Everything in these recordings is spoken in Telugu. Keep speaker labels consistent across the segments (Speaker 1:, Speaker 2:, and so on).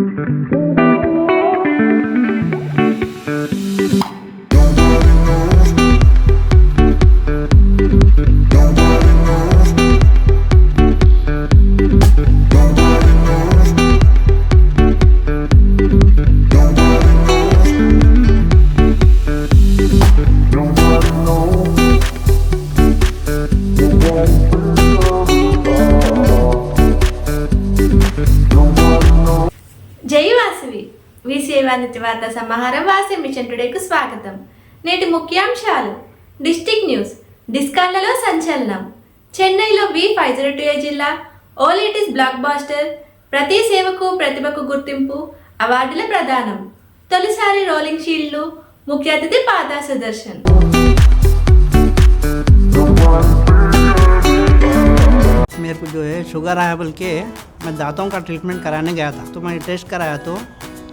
Speaker 1: Thank you. వార్తా సమాహారం వాసే మిషన్ టుడేకు స్వాగతం నేటి ముఖ్యాంశాలు డిస్టిక్ న్యూస్ డిస్కాన్లలో సంచలనం చెన్నైలో వి ఫైవ్ జీరో టూ జిల్లా ఓలిటిస్ బ్లాక్ బాస్టర్ ప్రతి సేవకు ప్రతిభకు గుర్తింపు అవార్డుల ప్రదానం తొలిసారి రోలింగ్ షీల్డ్లు ముఖ్య అతిథి పాదా సుదర్శన్
Speaker 2: मेरे को जो है शुगर आया बोल के मैं दांतों का ट्रीटमेंट कराने गया था तो मैंने टेस्ट कराया तो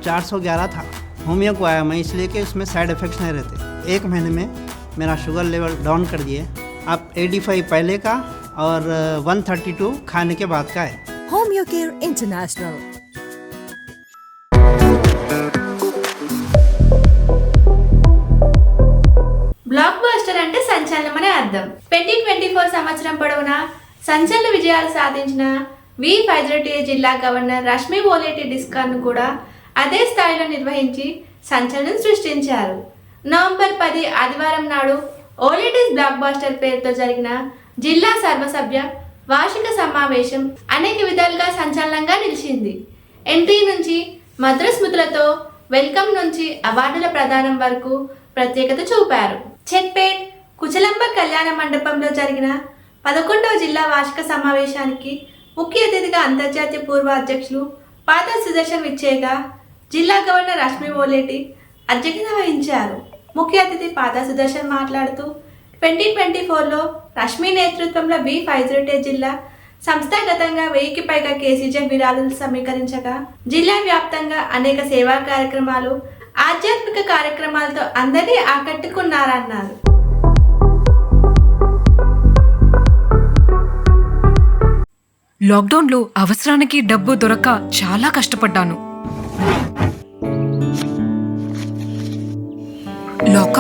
Speaker 2: 411 था होमियो को आया मैं इसलिए कि इसमें साइड इफ़ेक्ट्स नहीं रहते एक महीने में मेरा शुगर लेवल डाउन कर दिए अब 85 पहले का और अ, 132 खाने के बाद का है
Speaker 3: Home Care International.
Speaker 1: Blockbuster అంటే సంచలనం అనే అర్థం ట్వంటీ ట్వంటీ ఫోర్ సంవత్సరం పొడవునా సంచలన విజయాలు సాధించిన వి ఫైవ్ జిల్లా గవర్నర్ రష్మి ఓలేటి డిస్కాన్ ను కూడా అదే స్థాయిలో నిర్వహించి సంచలనం సృష్టించారు. నవంబర్ పది ఆదివారం నాడు ఓలేటిస్ బ్లాక్ బాస్టర్ పేరుతో జరిగిన జిల్లా సర్వసభ్య వార్షిక సమావేశం అనేక విధాలుగా సంచలనంగా నిలిచింది. ఎంట్రీ నుంచి మధుర స్మృతులతో వెల్కమ్ నుంచి అవార్డుల ప్రదానం వరకు ప్రత్యేకత చూపారు. చెట్పేట్ కుచలంబ కళ్యాణ మండపంలో జరిగిన పదకొండవ జిల్లా వార్షిక సమావేశానికి ముఖ్య అతిథిగా అంతర్జాతీయ పూర్వ అధ్యక్షులు పాత సుదర్శన్ ఇచ్చేగా జిల్లా గవర్నర్ రష్మి ఓలేటి అధ్యక్షత వహించారు. ముఖ్య అతిథి పాత సుదర్శన్ మాట్లాడుతూ ట్వంటీ ట్వంటీ ఫోర్లో రష్మి నేతృత్వంలో బి ఫైవ్ జిల్లా సంస్థాగతంగా వెయ్యికి పైగా కేసీజెఫ్ విరాళులు సమీకరించగా జిల్లా వ్యాప్తంగా అనేక సేవా కార్యక్రమాలు ఆధ్యాత్మిక కార్యక్రమాలతో అందరినీ ఆకట్టుకున్నారన్నారు.
Speaker 4: లాక్డౌన్లో అవసరానికి డబ్బు దొరక్క చాలా కష్టపడ్డాను.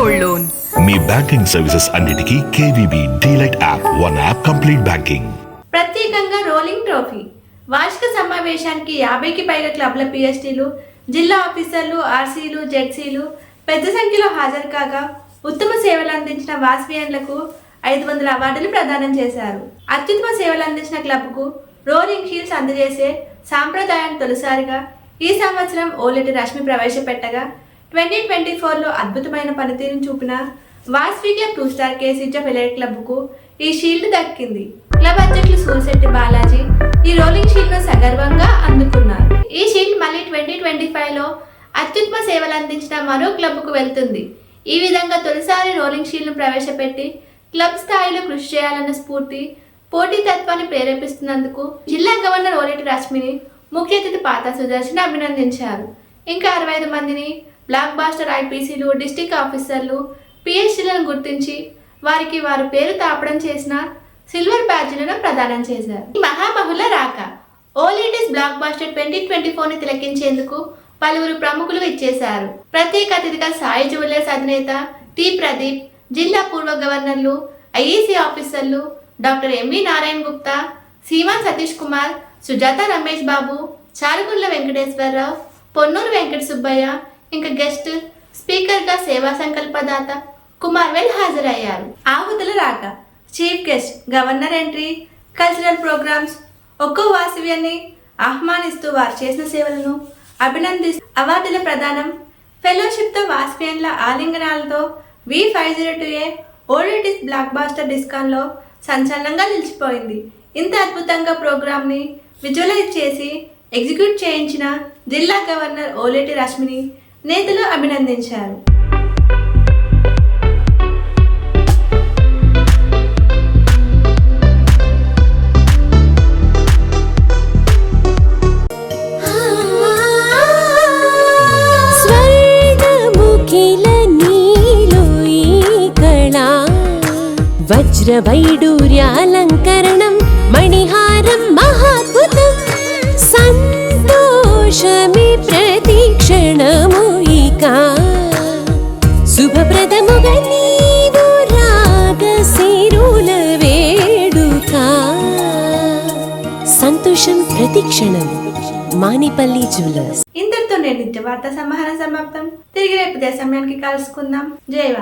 Speaker 4: Gold loan.
Speaker 5: మీ బ్యాంకింగ్ సర్వీసెస్ అన్నిటికీ KVB Delight app one app complete banking.
Speaker 1: ప్రత్యేకంగా రోలింగ్ ట్రోఫీ. వార్షిక సమావేశానికి యాభైకి పైగా క్లబ్ల పిఎస్టీలు జిల్లా ఆఫీసర్లు ఆర్సీలు జెడ్సీలు పెద్ద సంఖ్యలో హాజరు కాగా ఉత్తమ సేవలు అందించిన వాస్వియన్లకు ఐదు వందల అవార్డులు ప్రదానం చేశారు. అత్యుత్తమ సేవలు అందించిన క్లబ్కు రోలింగ్ షీల్డ్స్ అందజేసే సాంప్రదాయాన్ని తొలిసారిగా ఈ సంవత్సరం ఓలెటి రష్మి ప్రవేశపెట్టగా ట్వంటీ ట్వంటీ ఫోర్లో అద్భుతమైన పనితీరును చూపిన వాస్వికే టూ స్టార్ కేసీజెఫ్ ఫిలైట్ క్లబ్కు ఈ షీల్డ్ దక్కింది. క్లబ్ అధ్యక్షులు సూరిశెట్టి బాలాజీ ఈ రోలింగ్ షీల్డ్ను సగర్వంగా అందుకున్నారు. ఈ షీల్డ్ మళ్ళీ ట్వంటీ ట్వంటీ ఫైవ్లో అత్యుత్తమ సేవలు అందించిన మరో క్లబ్కు వెళ్తుంది. ఈ విధంగా తొలిసారి రోలింగ్ షీల్డ్ను ప్రవేశపెట్టి క్లబ్ స్థాయిలో కృషి చేయాలన్న స్ఫూర్తి పోటీతత్వాన్ని ప్రేరేపిస్తున్నందుకు జిల్లా గవర్నర్ ఓలేటి రశ్మిని ముఖ్య అతిథి పాత సుదర్శన్ అభినందించారు. ఇంకా అరవై ఐదు మందిని బ్లాక్ బాస్టర్ ఐపీసీలు డిస్టిక్ ఆఫీసర్లు పిహెచ్డీలను గుర్తించి వారికి వారి పేరు తాపడం చేసిన సిల్వర్ బ్యాడ్జ్లను ప్రదానం చేశారు. ఈ మహామహుల రాక Oleti's blockbuster twenty twenty ఫోర్ని తిలకించేందుకు పలువురు ప్రముఖులు ఇచ్చేశారు ప్రత్యేక అతిథిగా సాయి జ్యువెలర్స్ అధినేత టి ప్రదీప్ జిల్లా పూర్వ గవర్నర్లు ఐఈసీ ఆఫీసర్లు డాక్టర్ ఎంవి నారాయణ గుప్తా సీమా సతీష్ కుమార్ సుజాత రమేష్ బాబు చారుగుళ్ళ వెంకటేశ్వరరావు పొన్నూరు వెంకట సుబ్బయ్య ఇంకా గెస్ట్ స్పీకర్గా సేవా సంకల్పదాత కుమార్ వెల్ హాజరయ్యారు. ఆహుతులు రాక chief guest governor entry cultural programmes ఒక్కో వాసవ్యాన్ని ఆహ్వానిస్తూ వారు చేసిన సేవలను అభినందిస్తూ అవార్డుల ప్రదానం ఫెలోషిప్తో వాస్పియన్ల ఆలింగనాలతో V five zero two A Oleti's blockbuster డిస్కాన్లో సంచలనంగా నిలిచిపోయింది. ఇంత అద్భుతంగా ప్రోగ్రామ్ని విజువలైజ్ చేసి ఎగ్జిక్యూట్ చేయించిన జిల్లా గవర్నర్ ఓలేటి రశ్మిని నేతలు అభినందించారు.
Speaker 6: స్వర్ణముఖిల వజ్రవైడూర్యాలంకరణం మణిహారం మహాద్భుతం సంతోషమి ప్రతిక్షణం కానుక శుభప్రదముగా నీవు రాగ సిరుల వేడుక సంతోషం ప్రతిక్షణం మానిపల్లి జ్యువెలర్స్.
Speaker 1: ఇంతటితో నేటి వార్తా సమాహారం సమాప్తం. తిరిగి రేపు ఇదే సమయానికి కలుసుకుందాం. జై